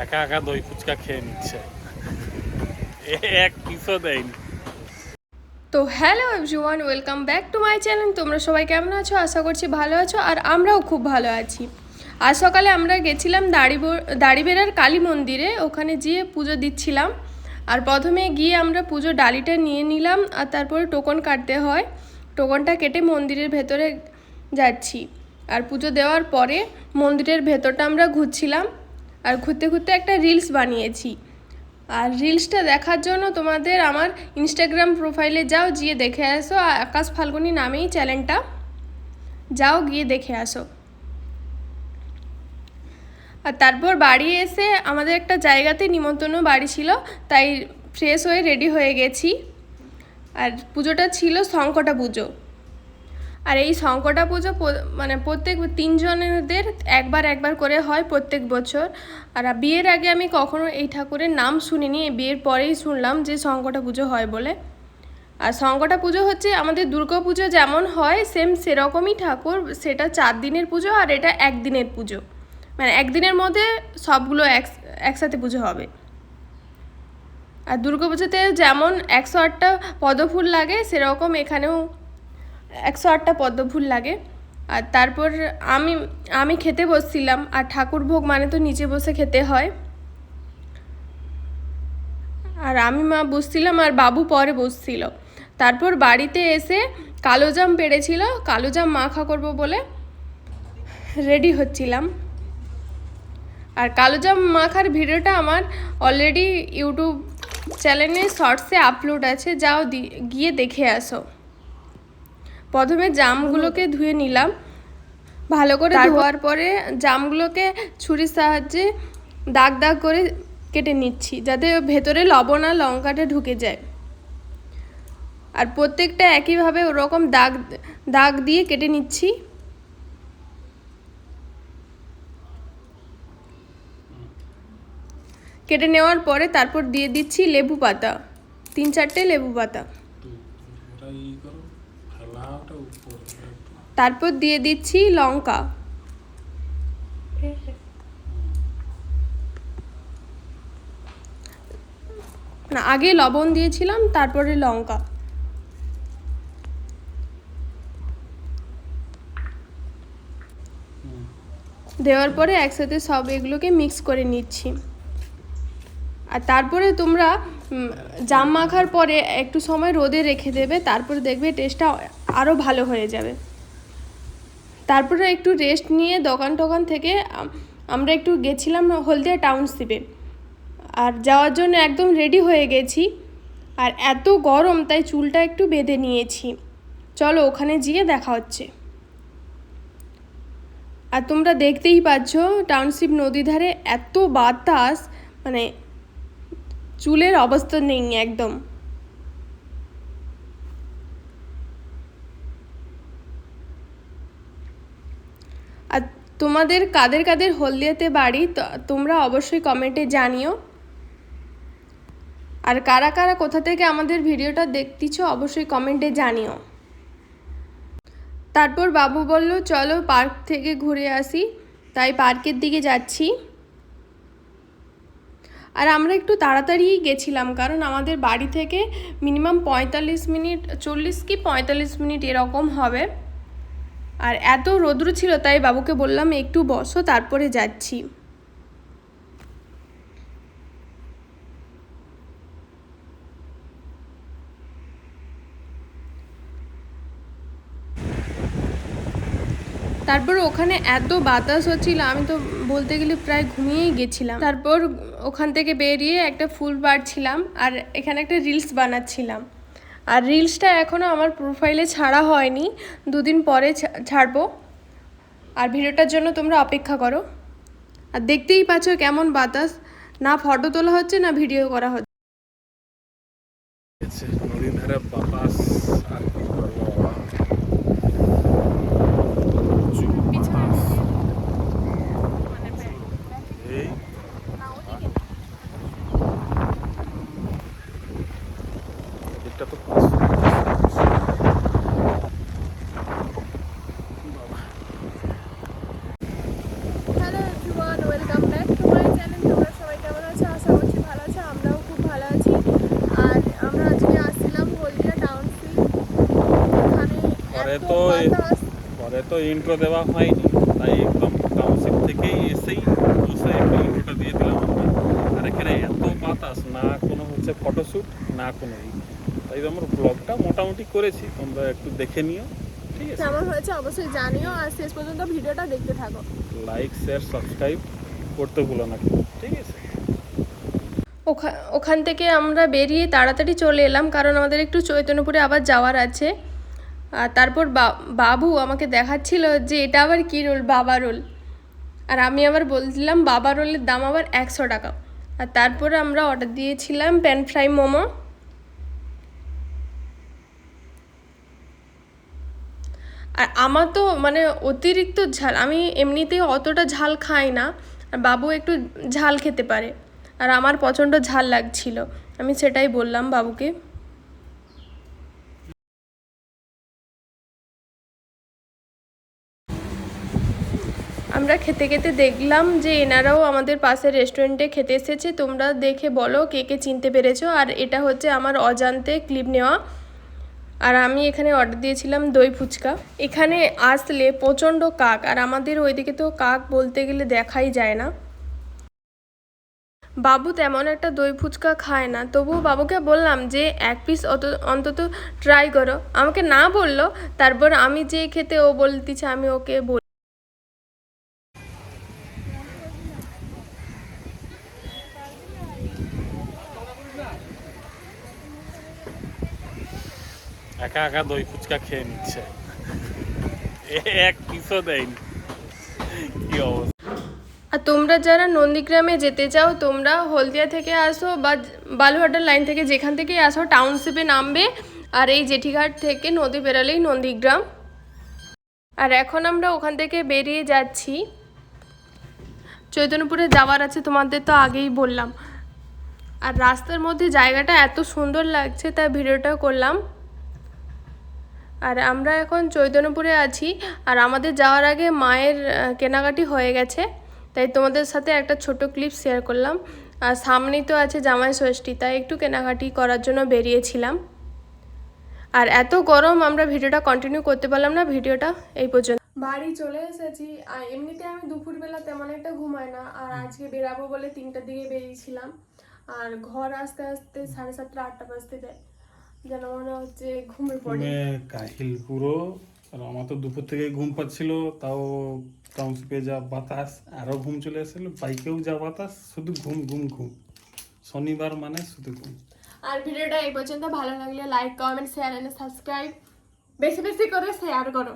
একা একা দই ফুচকা খেয়ে নিচ্ছে। এক পিসও দেয়নি। তো hello everyone, welcome back to my channel. তোমরা সবাই কেমন আছো? আশা করছি ভালো আছো, আর আমরাও খুব ভালো আছি। আজ সকালে আমরা গেছিলাম দাড়িব- দাড়িবেড়ার কালী মন্দিরে। ওখানে গিয়ে পুজো দিচ্ছিলাম। আর প্রথমে গিয়ে আমরা পুজো ডালিটা নিয়ে নিলাম, আর তারপরে টোকন কাটতে হয়। টোকনটা কেটে মন্দিরের ভেতরে যাচ্ছি। আর পুজো দেওয়ার পরে মন্দিরের ভেতরটা আমরা ঘুরছিলাম। আর ঘুরতে ঘুরতে একটা রিলস বানিয়েছি। আর রিলসটা দেখার জন্য তোমাদের আমার ইনস্টাগ্রাম প্রোফাইলে যাও, গিয়ে দেখে আসো। আকাশ ফাল্গুনি নামেই চ্যানেলটা যাও, গিয়ে দেখে আসো। আর তারপর বাড়ি এসে আমাদের একটা জায়গাতে নিমন্ত্রণ বাড়ি ছিল, তাই ফ্রেশ হয়ে রেডি হয়ে গেছি। আর পুজোটা ছিল শঙ্কটা পুজো। আর এই শঙ্কটা পুজো মানে প্রত্যেক তিনজনেদের একবার একবার করে হয় প্রত্যেক বছর। আর বিয়ের আগে আমি কখনো এই ঠাকুরের নাম শুনিনি বিয়ের পরেই শুনলাম যে শঙ্কটা পুজো হয় বলে। আর শঙ্কটা পুজো হচ্ছে আমাদের দুর্গা পুজো যেমন হয় সেম সেরকমই ঠাকুর। সেটা চার দিনের পুজো আর এটা একদিনের পুজো। মানে একদিনের মধ্যে সবগুলো এক, একসাথে পুজো হবে। আর দুর্গা পুজোতে যেমন একশো আটটা পদফুল লাগে, সেরকম এখানেও একশো আটটা পদ্মফুল লাগে। আর তারপর আমি আমি খেতে বসছিলাম। আর ঠাকুর ভোগ মানে তো নিচে বসে খেতে হয়। আর আমি মা বসছিলাম আর বাবু পরে বসছিল। তারপর বাড়িতে এসে কালোজাম পেড়েছিল। কালোজাম মাখা করব বলে রেডি হচ্ছিলাম। আর কালোজাম মাখার ভিডিওটা আমার অলরেডি ইউটিউব চ্যানেলে শর্টসে আপলোড আছে। যাও গিয়ে দেখে আসো। প্রথমে জামগুলোকে ধুয়ে নিলাম। ভালো করে ধোয়ার পরে জামগুলোকে ছুরির সাহায্যে দাগ দাগ করে কেটে নিচ্ছি যাতে ভেতরে লবণ আর লঙ্কাটা ঢুকে যায়। আর প্রত্যেকটা একইভাবে ওরকম দাগ দাগ দিয়ে কেটে নিচ্ছি। কেটে নেওয়ার পরে তারপর দিয়ে দিচ্ছি লেবু পাতা তিন চারটে লেবু পাতা। তারপর দিয়ে দিচ্ছি লঙ্কা। না, আগে লবণ দিয়েছিলাম, তারপরে লঙ্কা। দেওয়ার পরে একসাথে সব এগুলোকে মিক্স করে নিচ্ছি। আর তারপরে তোমরা জাম মাখার পরে একটু সময় রোদে রেখে দেবে, তারপরে দেখবে টেস্টটা আরও ভালো হয়ে যাবে। তারপরে একটু রেস্ট নিয়ে দোকান টোকান থেকে আমরা একটু গেছিলাম হলদিয়া টাউনশিপে আর যাওয়ার জন্য একদম রেডি হয়ে গেছি। আর এত গরম, তাই চুলটা একটু বেঁধে নিয়েছি। চলো ওখানে গিয়ে দেখা হচ্ছে। আর তোমরা দেখতেই পাচ্ছ টাউনশিপ নদী ধারে এত বাতাস মানে চুলের অবস্থা নেই একদম। আর তোমাদের কাদের কাদের হলদিয়াতে বাড়ি তোমরা অবশ্যই কমেন্টে জানিও। আর কারা কারা কোথা থেকে আমাদের ভিডিওটা দেখতেছ, অবশ্যই কমেন্টে জানিও। তারপর বাবু বলল, চলো পার্ক থেকে ঘুরে আসি। তাই পার্কের দিকে যাচ্ছি। আর আমরা একটু তাড়াতাড়ি গেছিলাম, কারণ আমাদের বাড়ি থেকে মিনিমাম পঁয়তাল্লিশ মিনিট, চল্লিশ কি পঁয়তাল্লিশ মিনিট এরকম হবে। আর এত রৌদ্র ছিল, তাই বাবুকে বললাম একটু বসো, তারপরে যাচ্ছি। তারপর ওখানে এত বাতাস হচ্ছিল, আমি তো বলতে গেলে প্রায় ঘুমিয়েই গেছিলাম। তারপর ওখান থেকে বেরিয়ে একটা ফুল ছিলাম আর এখানে একটা রিলস বানাচ্ছিলাম। আর রিলসটা এখনও আমার প্রোফাইলে ছাড়া হয়নি, দুদিন পরে ছাড়বো। আর ভিডিওটার জন্য তোমরা অপেক্ষা করো। আর দেখতেই পাচ্ছ কেমন বাতাস, না ফটো তোলা হচ্ছে, না ভিডিও করা হচ্ছে। আর কি করব বাবা প্রচুর বাতাস। এই এটা তো hello everyone welcome back to my channel তোমরা সবাই পরে তো পরে তো ইন্ট্রো দেওয়া হয়নি তাই একদম টাউনশিপ থেকেই এসেই বসে একটু ইন্ট্রোটা দিয়ে দিলাম আমরা। আর এখানে এত বাতাস না কোনো হচ্ছে ফটোশ্যুট না কোনো ই। তাই আমার ব্লগটা মোটামুটি করেছি তোমরা একটু দেখে নিও ঠিক আছে? কেমন হয়েছে অবশ্যই জানিও আর শেষ পর্যন্ত ভিডিওটা দেখতে থাকো। লাইক শেয়ার সাবস্ক্রাইব করতে ভুলো না ঠিক আছে? ওখা- ওখান থেকে আমরা বেরিয়ে তাড়াতাড়ি চলে এলাম কারণ আমাদের একটু চৈতন্যপুরে আবার যাওয়ার আছে। আর তারপর বাবু আমাকে দেখাচ্ছিল যে এটা আবার কী রোল? বাবা রোল। আর আমি আবার বলছিলাম, বাবা রোলের দাম আবার একশো টাকা। আর তারপরে আমরা অর্ডার দিয়েছিলাম প্যান ফ্রাই মোমো। আর আমার তো মানে অতিরিক্ত ঝাল, আমি এমনিতেই অতটা ঝাল খাই না। আর বাবু একটু ঝাল খেতে পারে। আর আমার প্রচণ্ড ঝাল লাগছিল। আমি সেটাই বললাম বাবুকে। আমরা খেতে খেতে দেখলাম যে এনারাও আমাদের পাশের রেস্টুরেন্টে খেতে এসেছে। তোমরা দেখে বলো কে কে চিনতে পেরেছ। আর এটা হচ্ছে আমার অজান্তে ক্লিপ নেওয়া। আর আমি এখানে অর্ডার দিয়েছিলাম দই ফুচকা। এখানে আসলে প্রচণ্ড কাক। আর আমাদের ওইদিকে তো কাক বলতে গেলে দেখাই যায় না। বাবু তেমন একটা দই ফুচকা খায় না। তবুও বাবুকে বললাম যে, এক পিস অত, অন্তত ট্রাই করো। আমাকে না বলল। তারপর আমি যে খেতে ও বলতেছে, আমি ওকে বল একা একা দই ফুচকা খেয়ে নিচ্ছে। এক পিসও দেয়নি। কি অবস্থা? আর তোমরা যারা নন্দীগ্রামে যেতে চাও, তোমরা হলদিয়া থেকে আসো বা বালুহাটার লাইন থেকে যেখান থেকেই আসো, টাউনশিপে নামবে। আর এই জেঠিঘাট থেকে নদী বেরালেই নন্দীগ্রাম। আর এখন আমরা ওখান থেকে বেরিয়ে যাচ্ছি। চৈতন্যপুরে যাওয়ার আছে, তোমাদের তো আগেই বললাম। আর রাস্তার মধ্যে জায়গাটা এত সুন্দর লাগছে, তাই ভিডিওটা করলাম। আর আমরা এখন চৈতন্যপুরে আছি। আর আমাদের যাওয়ার আগে মায়ের কেনাকাটি হয়ে গেছে। তাই তোমাদের সাথে একটা ছোট ক্লিপ শেয়ার করলাম। আর সামনেই তো আছে জামাই ষষ্ঠী, তাই একটু কেনাকাটি করার জন্য বেরিয়েছিলাম। আর এত গরম, আমরা ভিডিওটা কন্টিনিউ করতে পারলাম না। ভিডিওটা এই পর্যন্ত। বাড়ি চলে এসেছি। আর এমনিতে আমি দুপুরবেলা তেমন একটা ঘুমাই না। আর আজকে বেরাবো বলে তিনটার দিকে বেরিয়েছিলাম। আর ঘর আসতে আসতে সাড়ে সাতটা, আটটা বাজতে যায়। যেন মনে হচ্ছে ঘুমে পড়ে। কাহিল পুরো। আর আমার তো দুপুর থেকে ঘুম পাচ্ছিল তাও টাউনশিপে যা বাতাস আরও ঘুম চলে আসছিল বাইকেও যা বাতাস শুধু ঘুম ঘুম ঘুম। শনিবার মানে শুধু ঘুম। আর ভিডিওটা এই পর্যন্ত ভালো লাগলে like comment share and subscribe বেশি বেশি করে শেয়ার করো।